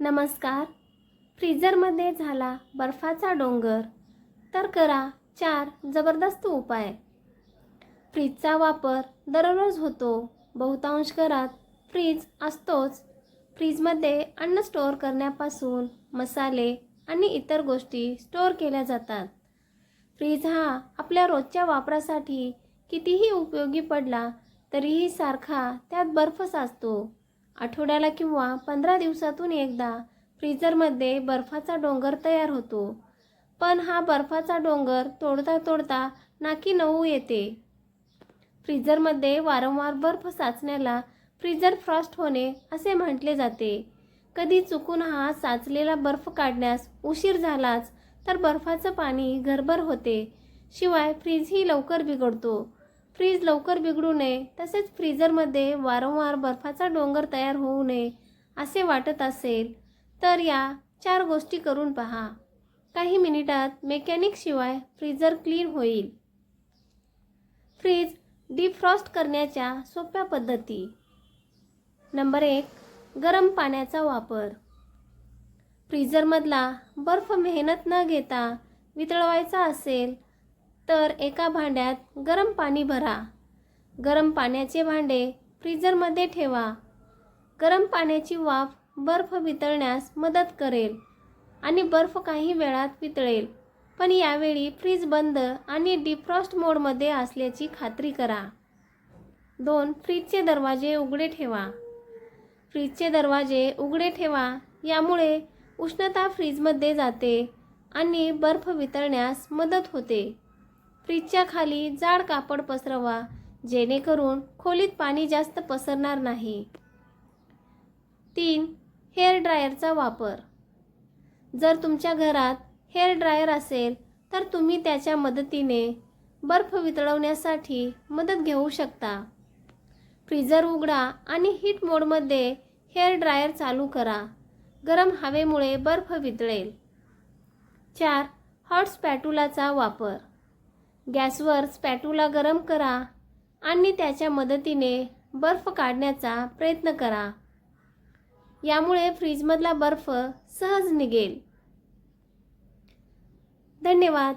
नमस्कार. फ्रीजरमध्ये झाला बर्फाचा डोंगर. तर करा चार जबरदस्त उपाय. फ्रीजचा वापर दररोज होतो. बहुतांश घरात फ्रीज असतोच. फ्रीजमध्ये अन्न स्टोअर करण्यापासून मसाले आणि इतर गोष्टी स्टोअर केल्या जातात. फ्रीज हा आपल्या रोजच्या वापरासाठी कितीही उपयोगी पडला तरीही सारखा त्यात बर्फ साचतो. आठवड्याला किंवा पंधरा दिवसातून एकदा फ्रीझरमध्ये बर्फाचा डोंगर तयार होतो. पण हा बर्फाचा डोंगर तोडता तोडता नाकी नऊ येते. फ्रीझरमध्ये वारंवार बर्फ साचण्याला फ्रीझर फ्रॉस्ट होणे असे म्हटले जाते. कधी चुकून हा साचलेला बर्फ काढण्यास उशीर झालाच तर बर्फाचं पाणी घरभर होते. शिवाय फ्रीजही लवकर बिघडतो. फ्रीज लवकर बिघडू नये. तसेच फ्रीजरमध्ये वारंवार बर्फाचा डोंगर तयार होऊ नये असे वाटत असेल तर या चार गोष्टी करून पहा. काही मिनिटात मेकॅनिकशिवाय फ्रीजर क्लीन होईल. फ्रीज डिफ्रॉस्ट करण्याच्या सोप्या पद्धती. नंबर एक गरम पाण्याचा वापर. फ्रीझरमधला बर्फ मेहनत न घेता वितळवायचा असेल तर एका भांड्यात गरम पाणी भरा. गरम पाण्याचे भांडे फ्रीजरमध्ये ठेवा. गरम पाण्याची वाफ बर्फ वितळण्यास मदत करेल आणि बर्फ काही वेळात वितळेल. पण यावेळी फ्रीज बंद आणि डिफ्रॉस्ट मोडमध्ये असल्याची खात्री करा. दोन फ्रीजचे दरवाजे उघडे ठेवा. फ्रीजचे दरवाजे उघडे ठेवा. यामुळे उष्णता फ्रीजमध्ये जाते आणि बर्फ वितळण्यास मदत होते. फ्रीजच्या खाली जाड कापड पसरवा जेणेकरून खोलीत पाणी जास्त पसरणार नाही. तीन हेअर ड्रायरचा वापर. जर तुमच्या घरात हेअर ड्रायर असेल तर तुम्ही त्याच्या मदतीने बर्फ वितळवण्यासाठी मदत घेऊ शकता. फ्रीजर उघडा आणि हीट मोडमध्ये हेअर ड्रायर चालू करा. गरम हवेमुळे बर्फ वितळेल. चार हॉट स्पॅटुलाचा वापर. गॅसवर स्पॅटुला गरम करा आणि त्याच्या मदतीने बर्फ काढण्याचा प्रयत्न करा. यामुळे फ्रीजमधला बर्फ सहज निघेल. धन्यवाद.